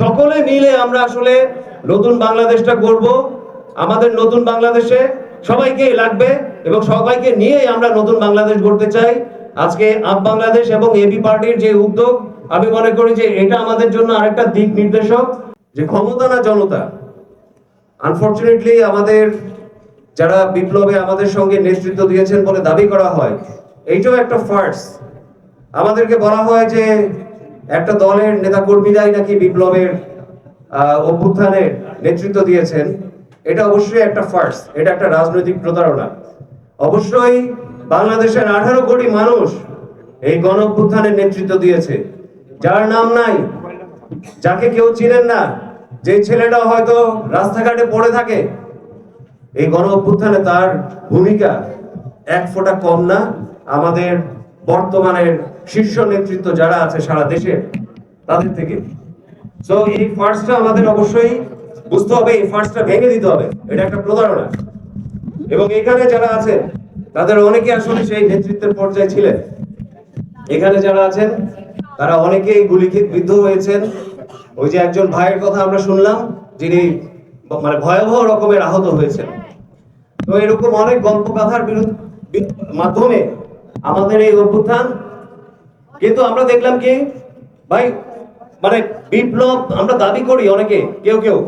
সকলে মিলে আমরা আসলে নতুন বাংলাদেশটা করব আমাদের নতুন বাংলাদেশে সবাইকেই লাগবে এবং সবাইকে নিয়েই আমরা নতুন বাংলাদেশ গড়তে চাই। আজকে আপ বাংলাদেশ এবং এবি পার্টির যে উদ্যোগ, আমি মনে করি যে এটা আমাদের জন্য আরেকটা দিক নির্দেশক। যে ক্ষমতা না জনতা আনফরচুনেটলি আমাদের যারা বিপ্লবে আমাদের সঙ্গে নেতৃত্ব দিয়েছেন বলে দাবি করা হয়, এইটাও একটা ফার্স্ট আমাদেরকে বলা হয় যে একটা দলের নেতাকর্মীরাই নাকি বিপ্লবের অভ্যুত্থানের নেতৃত্ব দিয়েছেন, এটা অবশ্যই একটা ফার্স এটা একটা রাজনৈতিক প্রতারণা। অবশ্যই বাংলাদেশের আঠারো কোটি মানুষ এই গণ নেতৃত্ব দিয়েছে। যার নাম নাই, যাকে কেউ চিনেন না, যে ছেলেটা হয়তো রাস্তাঘাটে পড়ে থাকে, এই গণ অভ্যুত্থানে তার ভূমিকা এক ফোঁটা কম না, আমাদের বর্তমানের শীর্ষ নেতৃত্ব যারা আছে সারা দেশে, তাদের থেকে। তো এই ফার্স্টটা আমাদের অবশ্যই বুঝতে হবে, এই ফার্স্টটা ভেঙে দিতে হবে। এটা একটা প্রতারণা। এবং এখানে যারা আছে তাদের অনেকে আসলে সেই নেতৃত্বের পর্যায়ে ছিলেন। এখানে যারা আছেন, তারা অনেকেই গুলিকে বিদ্ধ হয়েছেন। ওই যে একজন ভাইয়ের কথা আমরা শুনলাম, যিনি মানে ভয়াবহ রকমের আহত হয়েছেন। তো এরকম অনেক গল্প কথার বিরুদ্ধে মাধ্যমে আমাদের এই অভ্যুত্থান, কিন্তু আমরা দেখলাম কি, ভাই মানে বিপ্লব আমরা দাবি করি অনেকে, কেউ কেউ।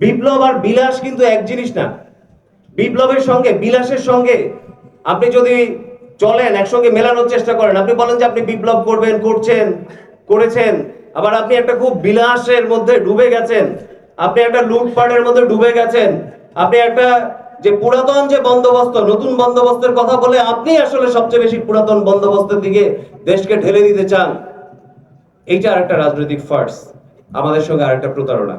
বিপ্লব আর বিলাস কিন্তু এক জিনিস না। বিপ্লবের সঙ্গে, বিলাসের সঙ্গে আপনি যদি চলেন, একসঙ্গে মেলানোর চেষ্টা করেন, আপনি বলেন যে আপনি বিপ্লব করবেন, করছেন, করেছেন, আবার আপনি একটা খুব বিলাসের মধ্যে ডুবে গেছেন, আপনি একটা লুটপাটের মধ্যে ডুবে গেছেন, আপনি একটা যে পুরাতন যে বন্দোবস্ত, নতুন বন্দোবস্তের কথা বলে আপনি আসলে সবচেয়ে বেশি পুরাতন বন্দোবস্তের দিকে দেশকে ঢেলে দিতে চান, এইটা আরেকটা রাজনৈতিক ফার্স আমাদের সঙ্গে আরেকটা প্রতারণা।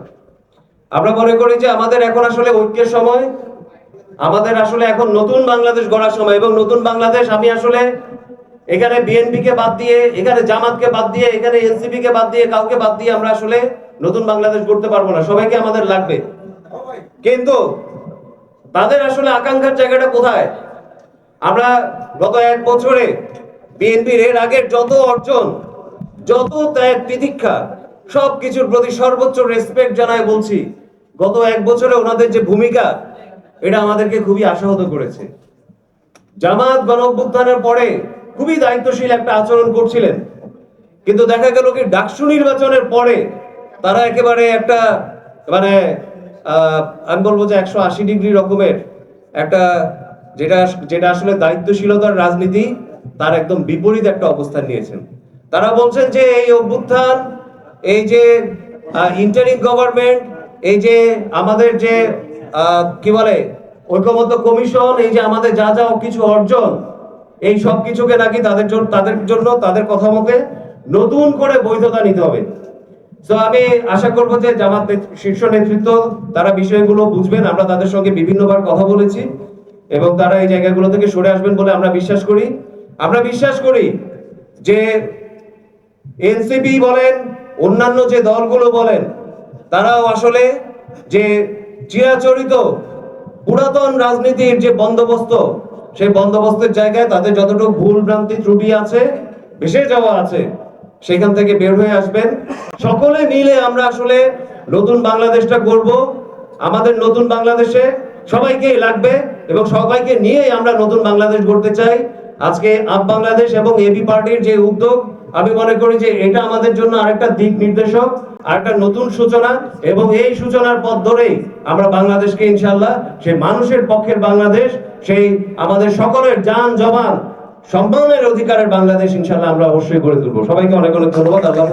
আমরা মনে করি যে আমাদের এখন আসলে ঐক্যের সময়, আমাদের আসলে এখন নতুন বাংলাদেশ গড়ার সময় এবং নতুন বাংলাদেশ আমি আসলে এখানে বিএনপি কে বাদ দিয়ে, এখানে জামাতকে বাদ দিয়ে, এখানে এনসিপি কে বাদ দিয়ে, কাউকে বাদ দিয়ে আমরা আসলে নতুন বাংলাদেশ গড়তে পারব না। সবাইকে আমাদের লাগবে। কিন্তু তাদের আসলে আকাঙ্ক্ষার জায়গাটা কোথায়? আমরা গত এক বছরে বিএনপির এর আগের যত অর্জন, যত ত্যাগ তিতিক্ষা সব কিছুর প্রতি সর্বোচ্চ রেসপেক্ট জানায় বলছি, গত এক বছরে ওনাদের যে ভূমিকা, এটা আমাদেরকে খুবই আশাহত করেছে। জামাত গণ অভ্যুত্থানের পরে খুবই দায়িত্বশীল একটা আচরণ করছিলেন। কিন্তু দেখা গেল কি, ডাকসু নির্বাচনের পরে তারা একেবারে একটা মানে আমি বলব যে একশো আশি ডিগ্রি রকমের একটা যেটা যেটা আসলে দায়িত্বশীলতার রাজনীতি, তার একদম বিপরীত একটা অবস্থান নিয়েছেন। তারা বলছেন যে এই অভ্যুত্থান, এই যে ইন্টারিং গভর্নমেন্ট এই যে আমাদের যে কি বলে, ঐক্যবদ্ধ কমিশন এই যে আমাদের যা যা কিছু অর্জন, এই সব কিছুকে নাকি তাদের জন্য তাদের জন্য, তাদের কথা মতে নতুন করে বৈধতা নিতে হবে। আমি আশা করব যে জামাত শীর্ষ নেতৃত্ব, তারা বিষয়গুলো বুঝবেন। আমরা তাদের সঙ্গে বিভিন্নবার কথা বলেছি এবং তারা এই জায়গাগুলো থেকে সরে আসবেন বলে আমরা বিশ্বাস করি। আমরা বিশ্বাস করি যে এনসিপি বলেন, অন্যান্য যে দলগুলো বলেন, তারাও আসলে যে চিরাচরিত পুরাতন রাজনীতির যে বন্দোবস্ত, সেই বন্দোবস্তের জায়গায় তাদের যতটুকু ভুল ভ্রান্তি ত্রুটি আছে, ভেসে যাওয়া আছে, সেখান থেকে বের হয়ে আসবেন। সকলে মিলে আমরা আসলে নতুন বাংলাদেশটা করব আমাদের নতুন বাংলাদেশে সবাইকেই লাগবে এবং সবাইকে নিয়েই আমরা নতুন বাংলাদেশ গড়তে চাই। আজকে আপ বাংলাদেশ এবং এবি পার্টির যে উদ্যোগ, আমি মনে করি যে এটা আমাদের জন্য আরেকটা দিক নির্দেশক, আরেকটা নতুন সূচনা এবং এই সূচনার পথ ধরেই আমরা বাংলাদেশকে ইনশাল্লাহ সেই মানুষের পক্ষের বাংলাদেশ, সেই আমাদের সকলের যান জবান, সম্মানের অধিকারের বাংলাদেশ ইনশাল্লাহ আমরা অবশ্যই গড়ে তুলবো। সবাইকে অনেক অনেক ধন্যবাদ। আল্লাহ